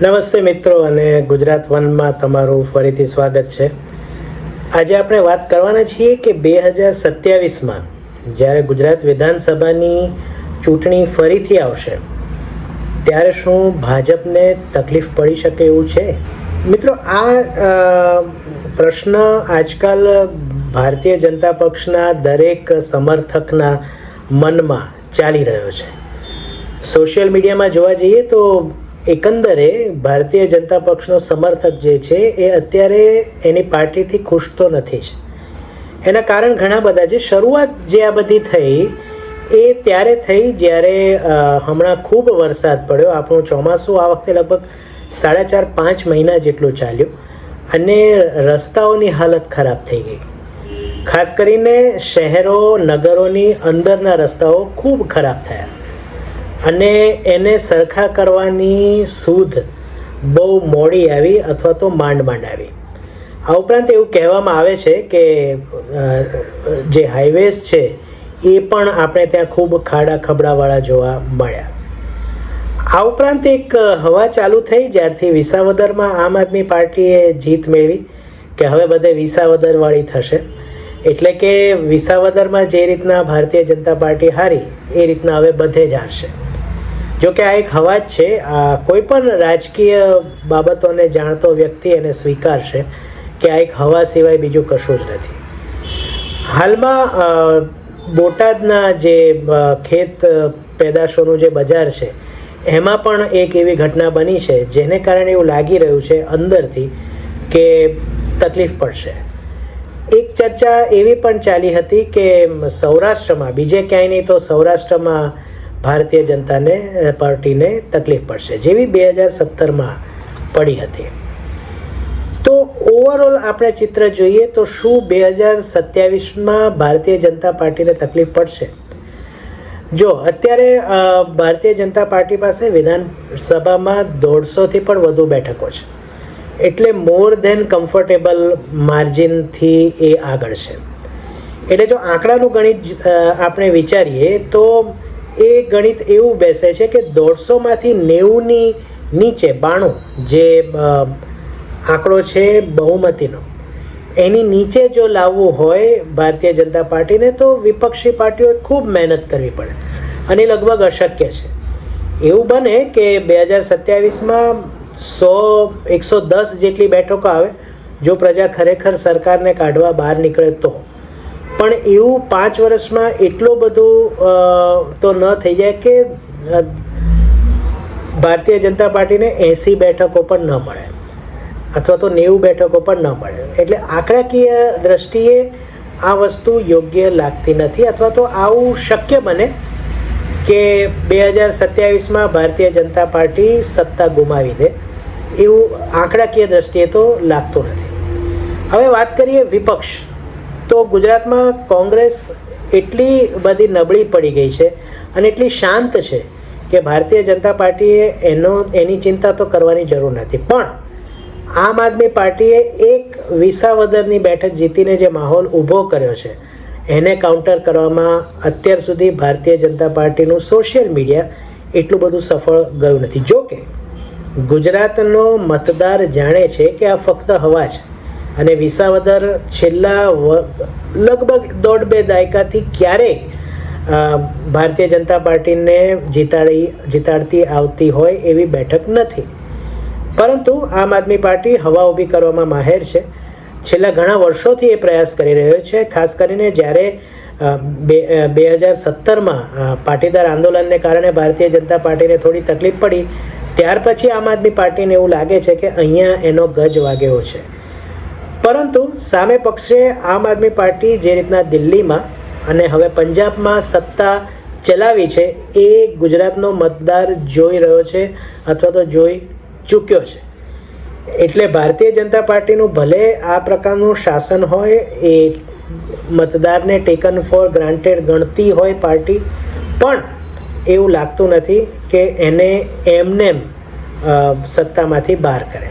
નમસ્તે મિત્રો અને ગુજરાત વનમાં તમારું ફરીથી સ્વાગત છે. આજે આપણે વાત કરવાના છીએ કે બે હજાર સત્યાવીસમાં જ્યારે ગુજરાત વિધાનસભાની ચૂંટણી ફરીથી આવશે, ત્યારે શું ભાજપને તકલીફ પડી શકે એવું છે? મિત્રો, આ પ્રશ્ન આજકાલ ભારતીય જનતા પક્ષના દરેક સમર્થકના મનમાં ચાલી રહ્યો છે. સોશિયલ મીડિયામાં જોવા જઈએ તો એકંદરે ભારતીય જનતા પક્ષનો સમર્થક જે છે, એ અત્યારે એની પાર્ટીથી ખુશ તો નથી જ. એના કારણ ઘણા બધા છે. શરૂઆત જે આ બધી થઈ, એ ત્યારે થઈ જ્યારે હમણાં ખૂબ વરસાદ પડ્યો. આપણું ચોમાસું આ વખતે લગભગ સાડા ચાર, પાંચ મહિના જેટલું ચાલ્યું અને રસ્તાઓની હાલત ખરાબ થઈ ગઈ. ખાસ કરીને શહેરો, નગરોની અંદરના રસ્તાઓ ખૂબ ખરાબ થયા. અને એને સરખા કરવાની સૂધ બહુ મોડી આવી અથવા તો માંડ માંડ આવી. આ ઉપરાંત એવું કહેવામાં આવે છે કે જે હાઈવેઝ છે, એ પણ આપણે ત્યાં ખૂબ ખાડા ખબડાવાળા જોવા મળ્યા. આ ઉપરાંત એક હવા ચાલુ થઈ જ્યારથી વિસાવદરમાં આમ આદમી પાર્ટીએ જીત મેળવી કે હવે બધે વિસાવદરવાળી થશે. એટલે કે વિસાવદરમાં જે રીતના ભારતીય જનતા પાર્ટી હારી, એ રીતના હવે બધે જ હારશે. જો કે આ એક હવાજ છે. કોઈ પણ રાજકીય બાબતોને જાણતો વ્યક્તિ એને સ્વીકારશે કે આ એક હવા સિવાય બીજું કશું જ નથી. હાલમાં બોટાદના જે ખેત પેદાશોનું જે બજાર છે, એમાં પણ એક એવી ઘટના બની છે, જેને કારણે એવું લાગી રહ્યું છે અંદરથી કે તકલીફ પડશે. એક ચર્ચા એવી પણ ચાલી હતી કે સૌરાષ્ટ્રમાં, બીજે ક્યાંય નહીં તો સૌરાષ્ટ્રમાં ભારતીય જનતાને પાર્ટીને તકલીફ પડશે, જેવી બે હજાર સત્તરમાં પડી હતી. તો ઓવરઓલ આપણે ચિત્ર જોઈએ તો શું બે હજાર સત્યાવીસમાં ભારતીય જનતા પાર્ટીને તકલીફ પડશે? જો, અત્યારે ભારતીય જનતા પાર્ટી પાસે વિધાનસભામાં દોઢસોથી પણ વધુ બેઠકો છે. એટલે મોર ધેન કમ્ફર્ટેબલ માર્જિનથી એ આગળ છે. એટલે જો આંકડાનું ગણિત આપણે વિચારીએ તો એ ગણિત એવું બેસે છે કે દોઢસોમાંથી નેવુંની નીચે બાણું જે આંકડો છે બહુમતીનો, એની નીચે જો લાવવું હોય ભારતીય જનતા પાર્ટીને તો વિપક્ષી પાર્ટીઓએ ખૂબ મહેનત કરવી પડે. અને લગભગ અશક્ય છે. એવું બને કે બે હજાર સત્યાવીસમાં સો, એકસો દસ જેટલી બેઠકો આવે, જો પ્રજા ખરેખર સરકારને કાઢવા બહાર નીકળે તો. પણ એવું પાંચ વર્ષમાં એટલો બધું તો ન થઈ જાય કે ભારતીય જનતા પાર્ટીને એંસી બેઠકો પણ ન મળે. અથવા તો નેવું બેઠકો પણ ન મળે. એટલે આંકડાકીય દ્રષ્ટિએ આ વસ્તુ યોગ્ય લાગતી નથી અથવા તો આવું શક્ય બને કે બે હજાર સત્યાવીસમાં ભારતીય જનતા પાર્ટી સત્તા ગુમાવી દે. એવું આંકડાકીય દ્રષ્ટિએ તો લાગતું નથી. હવે વાત કરીએ વિપક્ષ. તો ગુજરાતમાં કોંગ્રેસ એટલી બધી નબળી પડી ગઈ છે અને એટલી શાંત છે કે ભારતીય જનતા પાર્ટીએ એનો, એની ચિંતા તો કરવાની જરૂર નથી. પણ આમ આદમી પાર્ટીએ એક વિસાવદરની બેઠક જીતીને જે માહોલ ઊભો કર્યો છે, એને કાઉન્ટર કરવામાં અત્યાર સુધી ભારતીય જનતા પાર્ટીનું સોશિયલ મીડિયા એટલું બધું સફળ ગયું નથી. જો કે ગુજરાતનો મતદાર જાણે છે કે આ ફક્ત હવા છે. અને વિસાવદર છેલ્લા લગભગ દોઢ બે દાયકાથી ક્યારેય ભારતીય જનતા પાર્ટીને જીતાડી, જીતાડતી આવતી હોય એવી બેઠક નથી. પરંતુ આમ આદમી પાર્ટી હવા ઊભી કરવામાં માહેર છે. છેલ્લા ઘણા વર્ષોથી એ પ્રયાસ કરી રહ્યો છે, ખાસ કરીને જ્યારે બે બે હજાર સત્તરમાં પાટીદાર આંદોલનને કારણે ભારતીય જનતા પાર્ટીને થોડી તકલીફ પડી, ત્યાર પછી આમ આદમી પાર્ટીને એવું લાગે છે કે અહીંયા એનો ગજ વાગ્યો છે. પરંતુ સામે પક્ષે આમ આદમી પાર્ટી જે રીતના દિલ્હીમાં અને હવે પંજાબમાં સત્તા ચલાવી છે, એ ગુજરાતનો મતદાર જોઈ રહ્યો છે અથવા તો જોઈ ચૂક્યો છે. એટલે ભારતીય જનતા પાર્ટીનું ભલે આ પ્રકારનું શાસન હોય, એ મતદારને ટેકન ફોર ગ્રાન્ટેડ ગણતી હોય પાર્ટી, પણ એવું લાગતું નથી કે એને એમનેમ સત્તામાંથી બહાર કરે.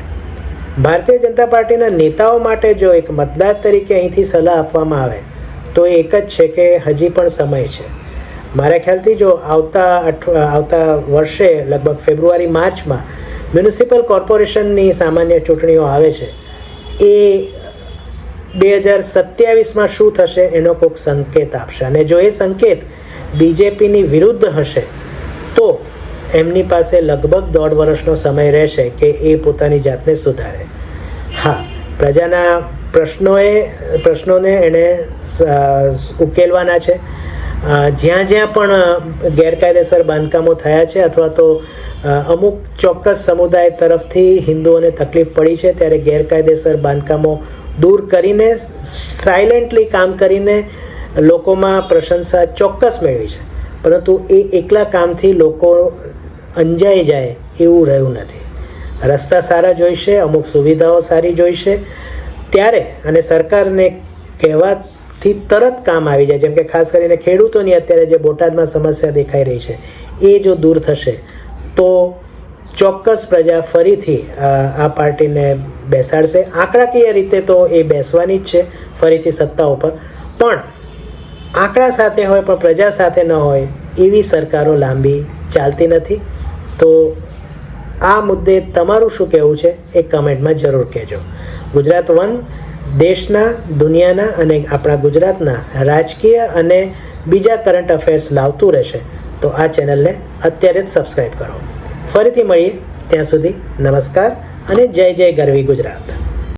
ભારતીય જનતા પાર્ટીના નેતાઓ માટે જો એક મતદાર તરીકે અહીંથી સલાહ આપવામાં આવે, તો એ એક જ છે કે હજી પણ સમય છે. મારા ખ્યાલથી જો આવતા આવતા વર્ષે લગભગ ફેબ્રુઆરી, માર્ચમાં મ્યુનિસિપલ કોર્પોરેશનની સામાન્ય ચૂંટણીઓ આવે છે, એ બે હજાર સત્યાવીસમાં શું થશે એનો કોઈક સંકેત આપશે. અને જો એ સંકેત બીજેપીની વિરુદ્ધ હશે, તો એમની પાસે લગભગ દોઢ વર્ષનો સમય રહેશે કે એ પોતાની જાતને સુધારે. હા, પ્રજાના પ્રશ્નોએ, પ્રશ્નોને એણે ઉકેલવાના છે. જ્યાં જ્યાં પણ ગેરકાયદેસર બાંધકામો થયા છે અથવા તો અમુક ચોક્કસ સમુદાય તરફથી હિન્દુઓને તકલીફ પડી છે, ત્યારે ગેરકાયદેસર બાંધકામો દૂર કરીને, સાયલેન્ટલી કામ કરીને લોકોમાં પ્રશંસા ચોક્કસ મેળવી છે. પરંતુ એ એકલા કામથી લોકો અંજાઈ જાય એવું રહ્યું નથી. રસ્તા સારા જોઈશે, અમુક સુવિધાઓ સારી જોઈશે. ત્યારે અને સરકારને કહેવાથી તરત કામ આવી જાય, જેમ કે ખાસ કરીને ખેડૂતોની અત્યારે જે બોટાદમાં સમસ્યા દેખાઈ રહી છે, એ જો દૂર થશે, તો ચોક્કસ પ્રજા ફરીથી આ પાર્ટીને બેસાડશે. આંકડાકીય રીતે તો એ બેસવાની જ છે, ફરીથી સત્તા ઉપર. પણ આંકડા સાથે હોય, પણ પ્રજા સાથે ન હોય, એવી સરકારો લાંબી ચાલતી નથી. તો આ મુદ્દે તમારું શું કહેવું છે એ કમેન્ટમાં જરૂર કહેજો. ગુજરાત વન દેશના, દુનિયાના અને આપણા ગુજરાતના રાજકીય અને બીજા કરંટ અફેર્સ લાવતું રહેશે. તો આ ચેનલને અત્યારે જ સબસ્ક્રાઈબ કરો. ફરીથી મળીએ ત્યાં સુધી નમસ્કાર અને જય જય ગરવી ગુજરાત.